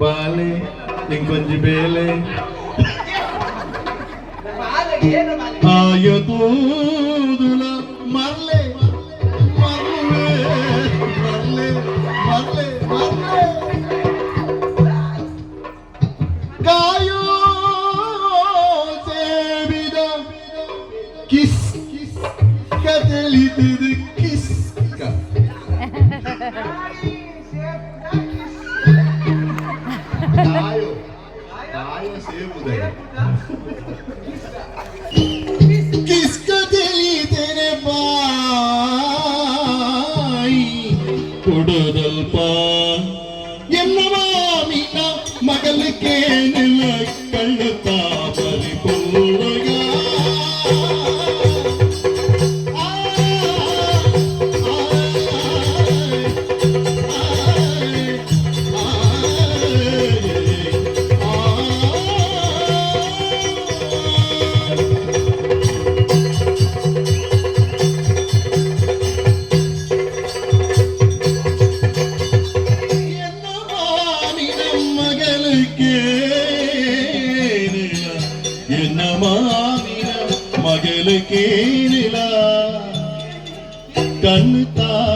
ಬಾಲೆ ನಿಂಗೊಂಜಿ ಬೇಲೆ ಆಯ ತೂದುಲ ಮರ್ಲೆ ಮರ್ಲೆ ಮರ್ಲೆ ಮರ್ಲೆ ಮರ್ಲೆ ಕಾಯೋ ಸೇವಿದ ಕಿಸ್ ಕಿಸ್ ಕದಲಿದ ಕಿಸ್ ಕ canta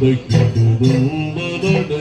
Yeah.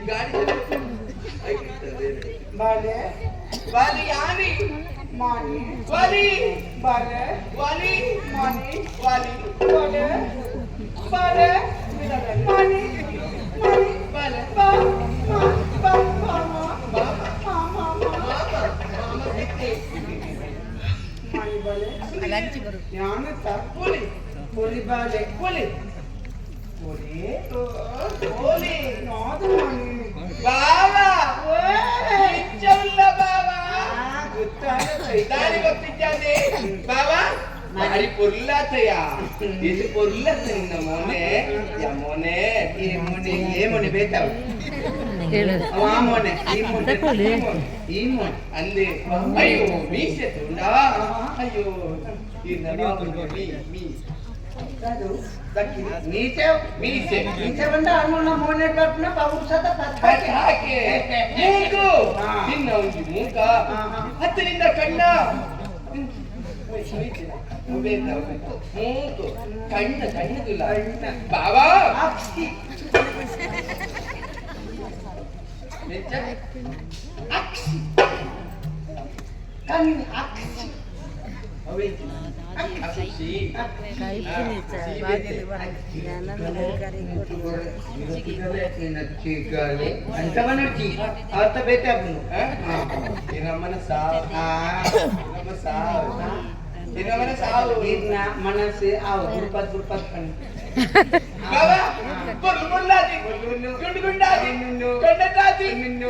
ಮಾನಿ ಬಾಲೆ ವಾಲಿ ಯಾನಿ ಮಾನಿ ವಾಲಿ ಬಾಲೆ ವಾಲಿ ಮಾನಿ ವಾಲಿ ಬಾಲೆ ಬಾಲೆ ಮಾನಿ ಮಾನಿ ಬಾಲೆ ಬಾ ಮಾ ಬಾ ಮಾಮ ಮಾಮ ಮಾನಿ ಬಾಲೆ ಜ್ಞಾನ ತಪ್ಪುಲಿ ಪುಲಿ ಬಾಲೆ ಪುಲಿ ಪುಲಿ ಪುಲಿ ನಾದು ಮಾನಿ బావా ಓಯ್ ఇచ్చవుల్ల బావా ಗೊತ್ತಾಗತ್ತೆ దాని గొప్పించాలి బావా మరి పొర్లాతయ్యా ఇది పొర్లత నిన్న మోనే యా మోనే ఈ మోనే ఏ మోనే బేతావు ఆ మోనే ఈ మోనే ఈ మోనే అంది అయ్యో మీసే ఉండా అయ్యో ఈ నవాబు మీ మీ नीचे नीचे नीचे बंदा अनुना मोने कटना बाबू साथ पत्थर के ಹಾಕಿ ಮೂಗು ನಿನ್ನ ಒಂದು ಮೂಗ ಹತ್ತರಿಂದ ಕಣ್ಣ ಮೂಗು ಕಣ್ಣ ಕಣ್ಣದಿಲ್ಲ ಬಾಬಾ ಅಕ್ಷಿ ಕಣ್ಣು ಅಕ್ಷಿ ಅವೈತಿ మన సావు మనసు ఆవు గురుపత్ గురుపత్ పండి నిన్ను నిన్ను నిన్ను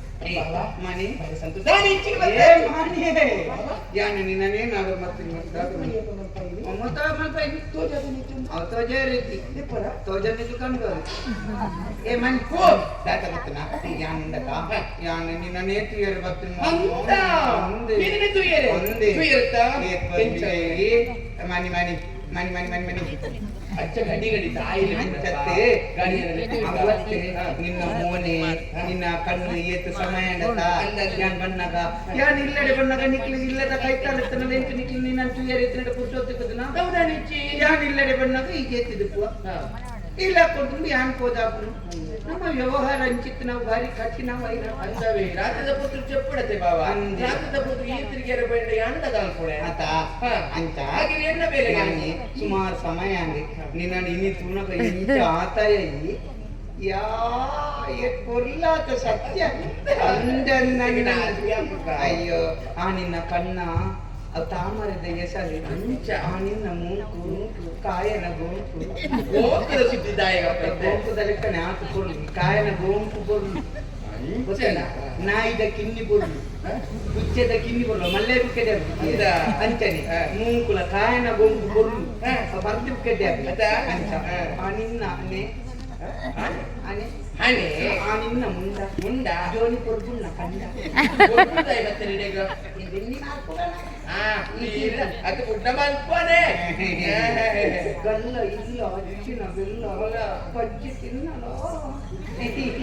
ಮಾನಿ. ಯಾನ ನಿನ್ನೇ ನಾವು ಮತ್ತೀನಿ ಮಮತ ಮಲ್ಪೈ ತೋಜ ಅವ ರೀತಿ ಏ ಮನಿ ಕೋ ದಾತ ಬತ್ತನ ಯಾನ ನಿನ್ನೇ ತುಯರ್ ಬತ್ತಿನ ಅಂತ ಮನಿ ಮನಿ ಮನಿ. ಮನಿ ಮನಿ ಮನಿ. ಅಚ್ಚ ಗಡಿ ಗಡಿ ತಾಯಿ ಅಂಚತ್ತೆ ಅವತ್ತೆ ನಿನ್ನ ಮೋನೆ ನಿನ್ನ ಕಣ್ಣು ಏತ ಸಮಯ ಯಾನ್ ಬಣ್ಣಗ? ಯಾನ್ ಇಲ್ಲಡೆ ಬಣ್ಣಗ ನಿಕ್ಲಿ ಇಲ್ಲದ ಕೈ ಕಾಲತ್ತನ ಎಂಟು ನಿನ್ನ ನೀನು ಅಂಚು ಏರಿತ್ತಿನ ಪುರುಷೋತ್ತಿಕ್ಕದನ ಯಾನ್ ಇಲ್ಲಡೆ ಬಣ್ಣಗ ಈಗ ಇಲ್ಲ ಕುಟುಂಬಿ ಅನ್ಕೋದಾಗ್ನು ನಮ್ಮ ವ್ಯವಹಾರ ಅಂಚಿತ್ ನಾವು ಭಾರಿ ಕಠಿಣವಾಗಿ ಅಂತವೇ ರಾತ್ರದ ಪುತ್ರ ಚಪ್ಪಡತೆ ಬಾವ. ರಾತ್ರದ ಪುತ್ರ ಈ ತಿರುಗೇರ ಬೇಡ ಅಂಡದ ಅನ್ಕೊಳೆ ಅಂತ. ಹಾಗೆ ಎಣ್ಣ ಬೇರೆ ಸುಮಾರು ಸಮಯ ಅಂದ್ರೆ ನಿನ್ನ ಇನಿ ತುಣಕ ಇಂಚ ಆತಾಯ ಯಾ ಕೊರ್ಲಾತ ಸತ್ಯ. ಅಂದನ್ನ ಅಯ್ಯೋ ಆ ನಿನ್ನ ಕಣ್ಣ ಅವು ತಾಮರದ ಹೆಸರು ಅಂಚ. ಆ ನಿನ್ನ ಮೂಕು ಕಾಯನ ಗೋಂಕು ಓಕದ ಸುದ್ದಿದಾಯಕ ಪೆದ್ದೆ ಗೋಂಕುದಲ್ಲಿ ಕಣೆ ಆತು ಕೊರ್ಲಿ ಕಾಯನ ಗೋಂಕು ಕೊರ್ಲು ಗೊತ್ತೇನಾ ನಾಯಿದ ಕಿನ್ನಿ ಕೊರ್ಲು ಕುಚ್ಚದ ಕಿನ್ನಿ ಕೊರ್ಲು ಮಲ್ಲೆ ಬಿಕ್ಕದೆ ಅಂದ. ಅಂಚನೆ ಹ. ಮೂಂಕುಲ ಕಾಯನ ಗೊಂಕು ಕೊರ್ಲು ಹ. ಬರ್ದು ಬಿಕ್ಕದೆ ಅದ? ಅಂಚ ಹ. ಆ ನಿನ್ನ ಅನೆ ಅನೆ ಹಣೆ ಆ ನಿನ್ನ ಮುಂದ ಮುಂಡ ಜೋನಿ ಕೊರ್ಬುನ್ನ ಕಂಡ ಗೊತ್ತುದ ಇವತ್ತು ನಿನಗ ಇದೆನ್ನಿ ನಾಲ್ಕುಗಳ ಆ ನೀರ ಅದು ಗುಡ್ಡ ಮಲ್ಪನೆ ಗಲ್ಲ ಇಲ್ಲ ಅಚ್ಚಿನ ಬೆಲ್ಲ ಬಜ್ಜಿ ತಿನ್ನಲೋ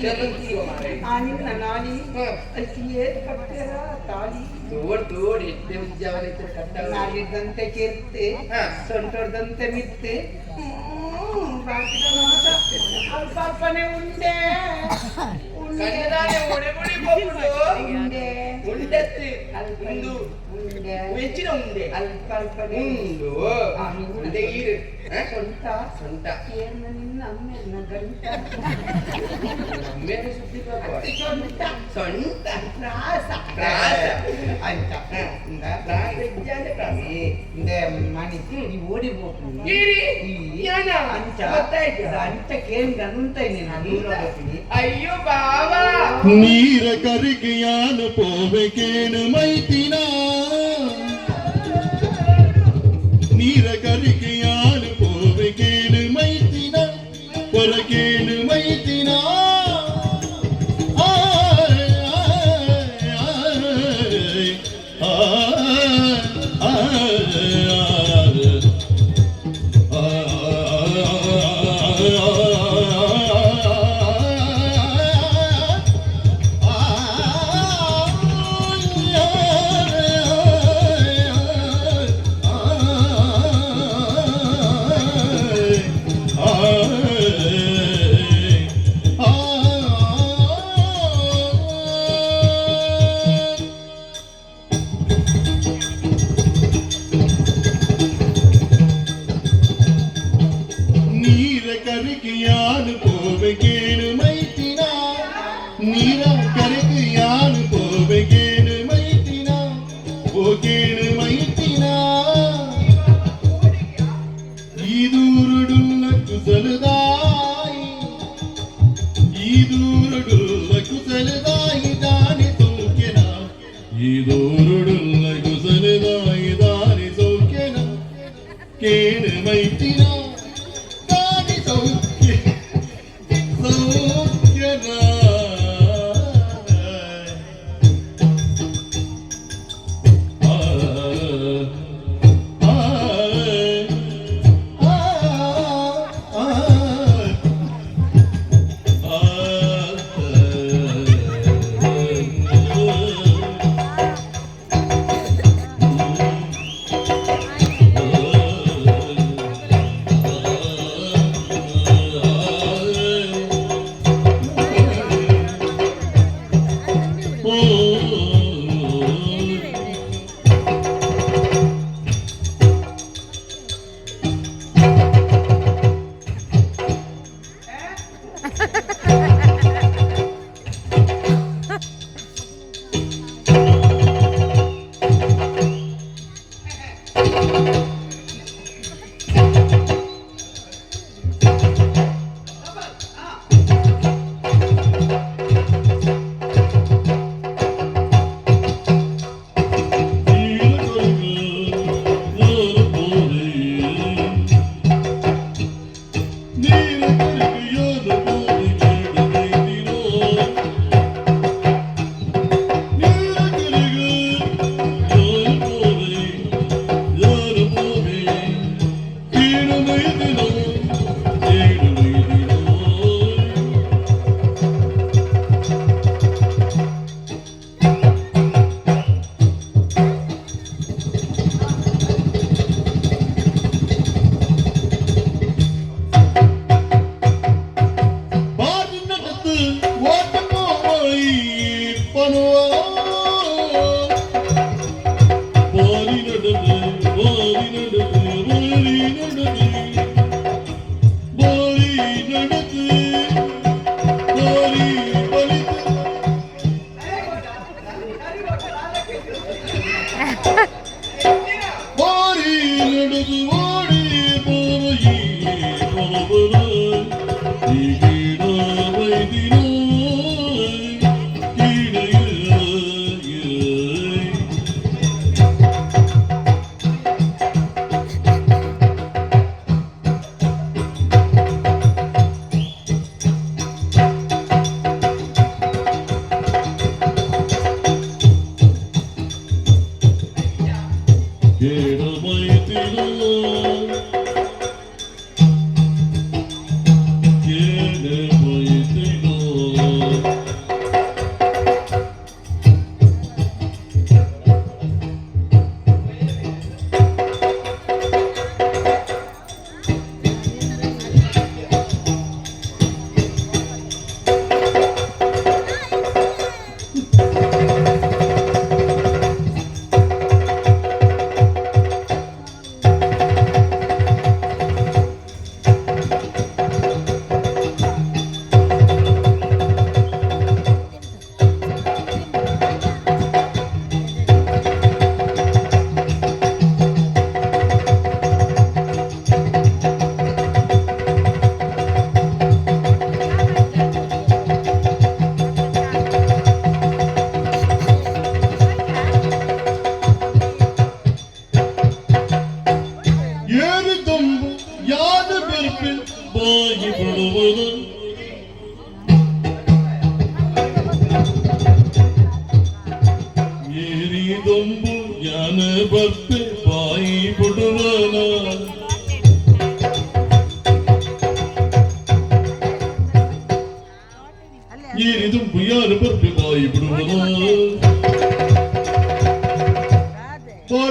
ಚಲೋ ತಿನ್ನೋ ಮಾರೆ. ಆ ನಿನ್ನ ನಾಲಿ ಹ. ಅಲ್ಲಿ ಏತ್ ಕಟ್ಟೆರ ತಾಳಿ ತೋಡ್ ತೋಡ್ ಎತ್ತೆ ಉಜ್ಜಾವಲಿತ್ತು ಕಟ್ಟವ ನಾಲಿದ್ದಂತೆ ಕೆತ್ತೆ ಹ. ಸೊಂಟೊಡ್ದಂತೆ ಮಿತ್ತೆ ಹ್ಮ್, ಬಾಕಿದ ಮಾತ. ಅಲ್ಪ ಅಲ್ಪನೆ ಉಂಡೆ ಉಂಡೆ ಕಣ್ಣದಾನೆ ಒಡೆ ಮುಡಿ ಪೊಪ್ಪುಡು ಉಂಡೆ ಉಂಡೆತ್ತಿ ಅಲ್ಪನೆ ಉಂದು ಉಂಡೆ ವೆಚ್ಚಿನ ಉಂಡೆ ಅಲ್ಪ ಅಲ್ಪನೆ ಉಂಡು ಆ, ನಿನ್ನ ಸೊಂಟ ಸೊಂಟ ಏನು ನಿನ್ನ ಅಮ್ಮೆನ ಗಂಟ ನಮ್ಮೇನು ಸುದ್ದಿ ಬಾಬಾ ಸೊಂಟ ಸೊಂಟ ಪ್ರಾಸ ಪ್ರಾಸ. ಅಂತ. ಇಂದ ಪ್ರಾಸ ಇಜ್ಜಾಂಡೆ ಪ್ರಾಸ. ಇಂದ ಮಣಿ ಈ ಓಡಿ ಹೋಗ್ತೀನಿ ಗೊತ್ತಾಯ್ತು? ಅಂಚ ಕೇನ್ ಗನುಂತ ನೀನು ದೂರ ಹೋಗ್ತೀನಿ. ಅಯ್ಯೋ ಬಾಬಾ ನೀರ ಕರಿಕೆಯಾನು ಪೋವೆಕೇನು ಮೈತಿನ? ನೀರ யாருக்கு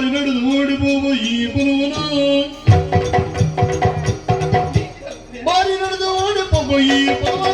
மாறி நடந்து ஓடி போவோம் ஈபுருவனா மாறி நடந்து ஓடி போவோம் ஈபுருவனா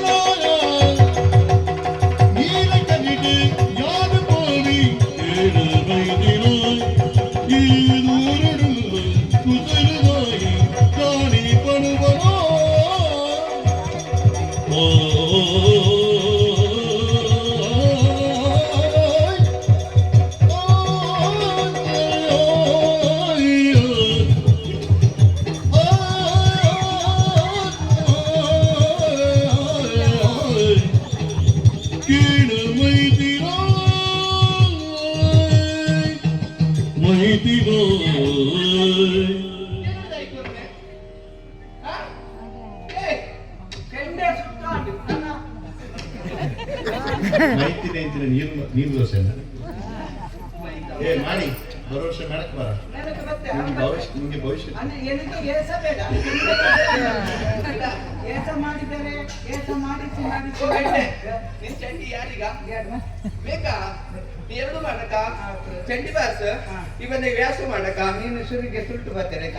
ತಿಂತೀನಿ ಅಂತೀರಿ ನೀರು ನೀರು ದೋಸೆನ? ಏ ಮಾಡಿ. ಬರೋ ವರ್ಷ ಮಾಡಕ್ ಬರ ನಿಮ್ಗೆ ಭವಿಷ್ಯ ನಿಮ್ಗೆ ಭವಿಷ್ಯ ಎರಡು ಮಾಡಕ ಚಂಡಿ ಬಾಸ್ ಇವನ್ನ ವ್ಯಾಸ ಮಾಡಕ ನೀನು ಸುರಿಗೆ ಸುಟ್ಟು ಬರ್ತಾರೆ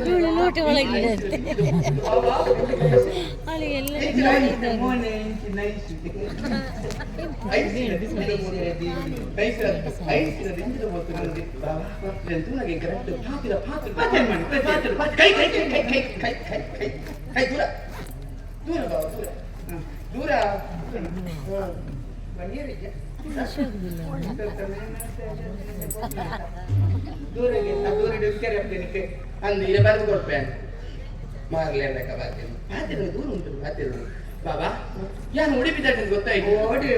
ಇವಳು ಲೋಟ ಒಳಗಿದೆ ಅಲ್ಲಿ ಎಲ್ಲ ನೋಡಿದ್ದಾರೆ. ದೂರ ಅಂದು ಇರ ಬರೆದು ಕೊಡ್ಪೇನೆ ಮಾರ್ಲೇಬೇಕ ಬಾತಿರು ಬಾತಿರು ದೂರ ಉಂಟು ಬಾತಿರು ಬಾಬಾ ಯಾನು ಉಡಿಪಿದ್ದಾನೆ ಗೊತ್ತಾಯ್ತು? ಓಡಿ.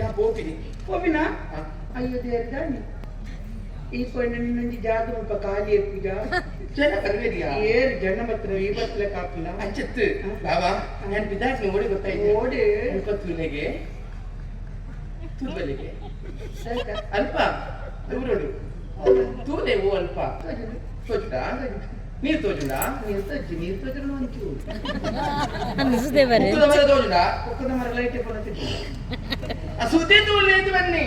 ಯಾ ಬೋಪಿಡಿ ಹೋಗಿನ ಅಯ್ಯೋ ಅಯ್ಯೋ ದೇರ್ದಾಣಿ ಈ ಪೊಯ್ನ ನಿನ್ನೊಂದು ಜಾಗ ಮುಲ್ಪ ಖಾಲಿ ಎಪ್ಪುಜ ಜನ ಕರ್ವೇದಿಯಾ ಏರು ಜನ ಮಾತ್ರ ಈ ಬಸ್ಲೆ ಕಾಪಿಲ್ಲ ಅಂಚತ್ತು ಬಾಬಾ ನಾನು ಬಿದ್ದಾಡ್ನಿ ಓಡಿ ಗೊತ್ತಾಯ್ತು. ಓಡಿ. ಇಪ್ಪತ್ತು ತೂಲೆಗೆ ತೂಬಲಿಗೆ ಅಲ್ಪ ದೂರೋಡು ತೂಲೆ ಓ ಅಲ್ಪ ತೋಜುಡ ನೀರು ತೋಜುಡ ನೀರು ತಜ್ಜಿ ನೀರು ತಜ್ಜಿ ಒಂಚೂರು ಅನ್ನಿಸುತ್ತೆ ಬರೀ ಮುಕ್ಕದ ಮರ ತೋಜುಡ ಪಕ್ಕದ ಮರ ಲೈಟ್ ಕೊಡತ್ತಿದ್ದ ಆ ಸುದ್ದಿ ತೂಲೆ ಎಂದು ಬನ್ನಿ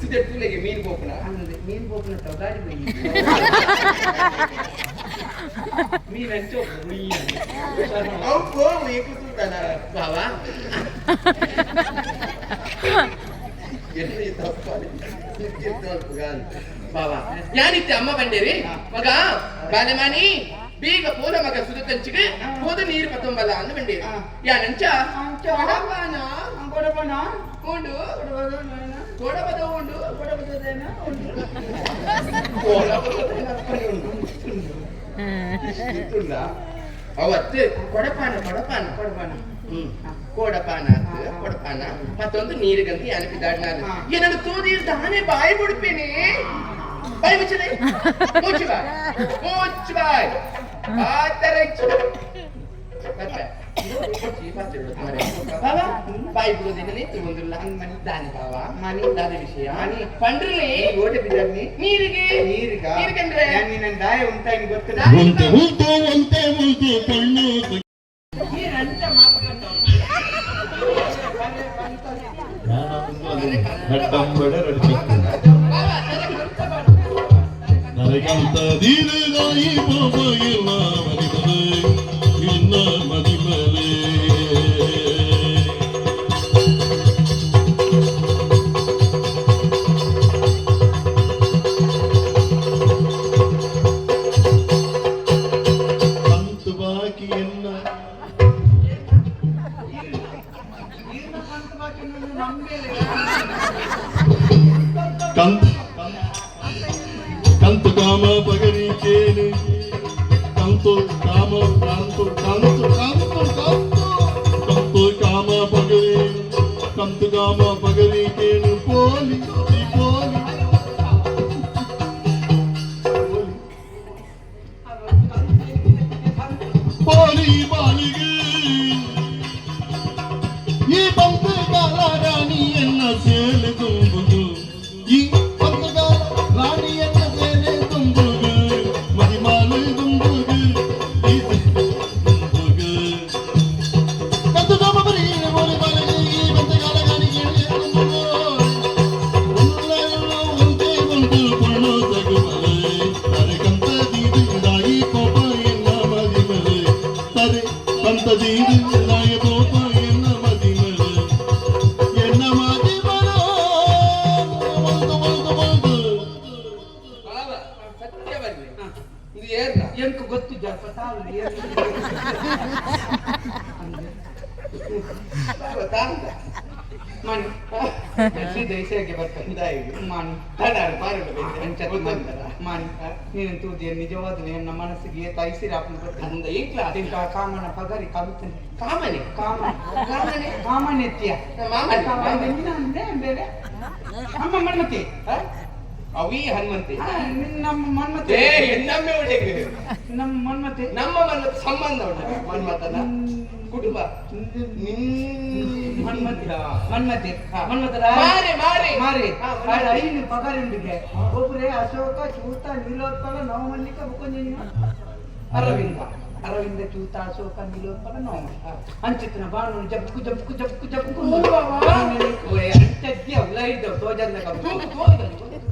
ಸುದ್ದಿ ತೂಲೆಗೆ ಮೀನು ಬೋಪನ ಅನ್ನದೆ ಮೀನು ಬೋಪನ ಹತ್ರ ಗಾಡಿ ಬೈ ಮೀನು ಹಂಚೋ ಎಲ್ಲಿ ತಪ್ಪು ಬಾವಾ ಯಾನಿತ್ತೆ ಅಮ್ಮ ಬಂಡೇರಿ ಮಗ ಬಾಲೆಮಾನಿ ಬೀಗ ಪೋಲ ಮಗ ಸುದ ಕಂಚಿಗೆ ಹೋದ ನೀರು ಪತ್ತೊಂಬಲ್ಲ ಅಂದು ಬಂಡೇರಿ ಯಾನಂಚ ಕೊಡಬಾನ ಕೊಡಬಾನ ಉಂಡು ಕೊಡಬದ ಉಂಡು ಕೊಡಬದೇನ ಉಂಡು ಕೊಡಬದೇನ ಉಂಡು ಅವತ್ತು ಕೊಡಪಾನ ಕೊಡಪಾನ ಕೊಡಬನ ಹ್ಮ್ ಕೋಡಪಾನ ಅಂತ ಕೊಡಪಾನ ಮತ್ತೊಂದು ನೀರಿಗಂತ ಅನುಪಿದಾಡ್ನಾರ ಏನನ್ನು ತೂದಿರ್ ತಾನೇ ಬಾಯಿ ಬಿಡ್ಪೇನೆ ಬಾಯಿ ಮುಚ್ಚಲೆ ಮುಚ್ಚು ಬಾಯ್ ಮುಚ್ಚು ಬಾಯ್ ಆ ತರ ಇಚ್ಚು. ಮತ್ತೆ ಮುಚ್ಚಿ ಮತ್ತೆ ಬಿಡು ಮಾರೆ. ಬಾಬಾ ಬಾಯಿ ಬಿಡೋದಿನ ನಿಂತು ಒಂದು ಹಂಗ್ ಮನಿ ದಾನಿ ಬಾವ ಮನಿ ದಾನಿ ವಿಷಯ ಮನಿ ಪಂಡ್ರಲ್ಲಿ ಓಡಿ ಬಿದ್ದಾನಿ ನೀರಿಗೆ ನೀರಿಗ ನೀರಿಗಂದ್ರೆ ನಿನ್ನ ದಾಯ ಉಂಟಾಗಿ ಉಂಟೆ ಗೊತ್ತಿಲ್ಲ ಉಂಟೆ ಉಂಟೆ ಉಂಟು ಕಣ್ಣು ಹೆಡ್ಡಂಬಡ ನರಗಂತ ದೀನದಾಯಿ ಪಾಪ ಇಲ್ಲ ಮರಿಮಲೆ ಇನ್ನ ఈ బంధు బాలాడాని ఎన్న సేలు తోబుతూ ನೀನು ತೂದಿಯ ನಿಜವಾದ ನನ್ನ ಮನಸ್ಸಿಗೆ ತೈಸಿರಾಪನ ಅದಕ್ಕೆ ಕಾಮನ ಪಗರಿ ಕಲ್ತನೆ. ಕಾಮನೆ? ಕಾಮ ಕಾಮನೆ? ಕಾಮನೆತ್ಯ. ಮಾಮನೆ. ಅಂದ್ರೆ ಬೇರೆ? ನಮ್ಮ ಮನ್ಮತಿ. ಹ? ಅವಿ ಹನುಮಂತಿ. ನಮ್ಮ ಮನ್ಮತೆ. ನಮ್ಮ ಮನ್ಮತೆ. ನಮ್ಮ ಮನ ಸಂಬಂಧ ಉಂಟು. ಮನ್ಮತನ. ಕುಟುಂಬ ನಿನ್ ಮನ್ಮತಿ ಹಾ. ಮನ್ಮತಿ ಹಾ. ಮನ್ಮತರ ಮಾರೆ ಮಾರೆ ಮಾರಿ ಹಾ, ಮನ್ಮತಿ. ಐನು ಪಗಾರ ಉಂಡಿಗೆ ಒಬ್ಬರೇ ಅಶೋಕ ಚೂತ ನೀಲೋತ್ಪಲ ನವಮಲ್ಲಿಕ ಬುಕೊಂಜಿನ ಅರವಿಂದ ಅರವಿಂದ ಚೂತ ಅಶೋಕ ನಿಲೋಪನ ನೋಮ ಅಂಚಿತ್ತಿನ ಬಾನು ಜಪ್ಪು ಜಪ್ಪು ಜಪ್ಪು ಜಪ್ಪು ಅಂಟದ್ದಿ ಅವಲ ಇದ್ದವು ತೋಜಲ್ಲ ಎಂತ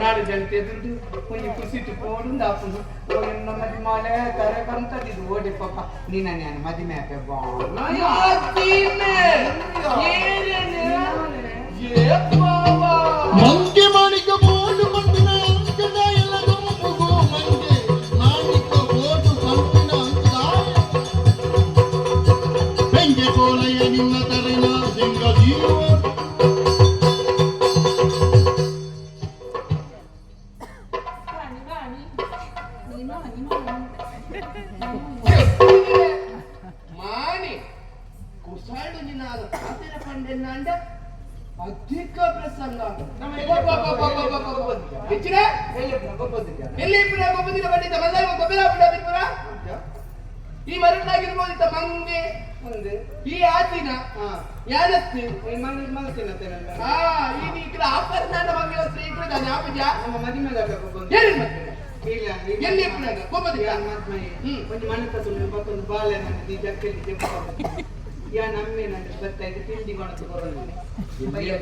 ನಾಡಿದಂತೆದುರ್ದು ಕುಂಜಿ ಕುಸಿತು ಕೋಡು ದಾಪುಂಡು ಓ ನಿನ್ನ ಮದಿಮಾಲೆ ಕರೆ ಬಂತದಿದು ಓಡಿ ಪಾಪ ನೀನ ನಾನು ಮದಿಮೆ ಆಗ ಮಂಕೆ ಮಾಣಿಕ ಬೋಲು ಮಂದಿನ ಅಂಕದ ಎಲ್ಲ ಗುಂಪುಗೋ ಮಂಕೆ ಮಾಣಿಕ ಬೋಲು ಸಂಪಿನ ಅಂಕದ ಬೆಂಗೆ ಕೋಲಯ ನಿನ್ನ ತರಿನ ಸಿಂಗ ಜೀವ ತಿಂಡಿ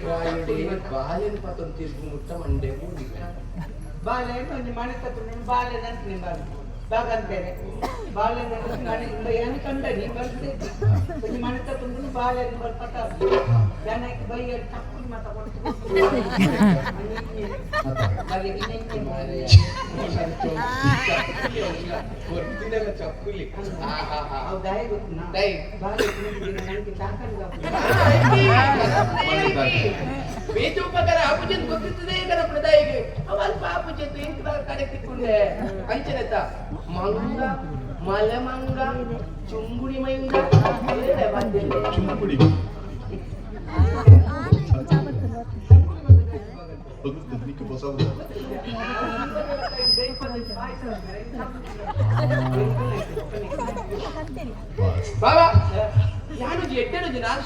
ಕೊಣಕ್ಕೆ ಬರೋದು ಬಾಲ್ಯನ ಪತ್ತೊಂದು ತೀರ್ಪು ಮುಟ್ಟ ಮಂಡೆ ಬಾಲೆ ಒಂದು ಮನೆ ತಗೊಂಡು ಬಾಳೆ ನಂತ ನೀವು ಬಾಳೆ ಬಾಗಂತೇನೆ ಬಾಳೆ ನಂತ ಮನೆ ಏನು ಕಂಡ ನೀ ಬರ್ತೀನಿ ಒಂದು ಮನೆ ತಗೊಂಡು ಬಾಳೆ ಬರ್ಪಟ್ಟ ಜನಕ್ಕೆ ಬೈಯ ತಪ್ಪು. ಬೇಚೂಪಕರ ಆಪುಜನ್ ಗೊತ್ತಿರ್ತದೆ ಕರ ಪ್ರದಾಯಿಗೆ ಅವಲ್ಪ ಆಪುಜೆತ್ತು ಇಂತ ಕಡೆ ತಿಕ್ಕೊಂಡೆ ಅಂಚನೆತ್ತ ಮಂಗ ಮಲಮಂಗ ಚುಂಗುಡಿ ಮಂಗ ಇಲ್ಲೇ ಬಾಬಾ ನಾನು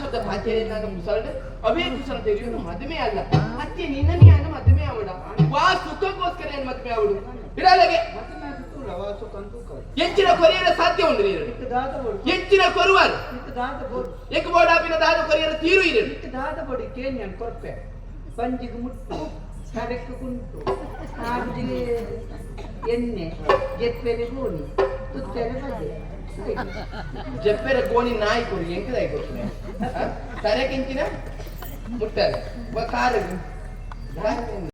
ಶಬ್ದ ಪಾತ್ಯ ನಾನು ಮುಸಲ್ಡೆ? ಅವೇ ಕುಸಲ ತೆರೆಯುವ ಮದುವೆ ಅಲ್ಲ. ಅತ್ತೆ ನಿನ್ನನೇ ಯಾನು ಮದುವೆ ಅವಡ ವಾ ಸುಖಕ್ಕೋಸ್ಕರ ಏನು ಮದುವೆ ಅವಡು ಇಡಲಾಗೆ ಹೆಚ್ಚಿನ ಕೊರಿಯರ ಸಾಧ್ಯ ನೀರು ಹೆಚ್ಚಿನ ಕೊರುವರು? ಎಕ್ ಬೋಡಾಪಿನ ದಾದ ಕೊರಿಯರ ತೀರು ಇದೆ? ದಾದಬಡಿ ಕೇನ್ಯನ್ ಕೊರ್ಪೆ? ಪಂಜಿಗೆ ಮುಟ್ಟು ಕರೆಕ್ಕು ಕುಂಟು ಆಡಿಗೆ ಎಣ್ಣೆ ಗೆಪ್ಪೆರೆ ಗೋಣಿ ತುತ್ತೆರೆ ಬಗೆ. ಜಪ್ಪೆರೆ ಗೋಣಿ ನಾಯಿ ಕೊಡಿ ಎಂಕದಾಯಿ ಕೊಡ್ತೀನಿ ತರೆ ಕೆಂಚಿನ ಮುಟ್ಟಾರೆ ಕಾರು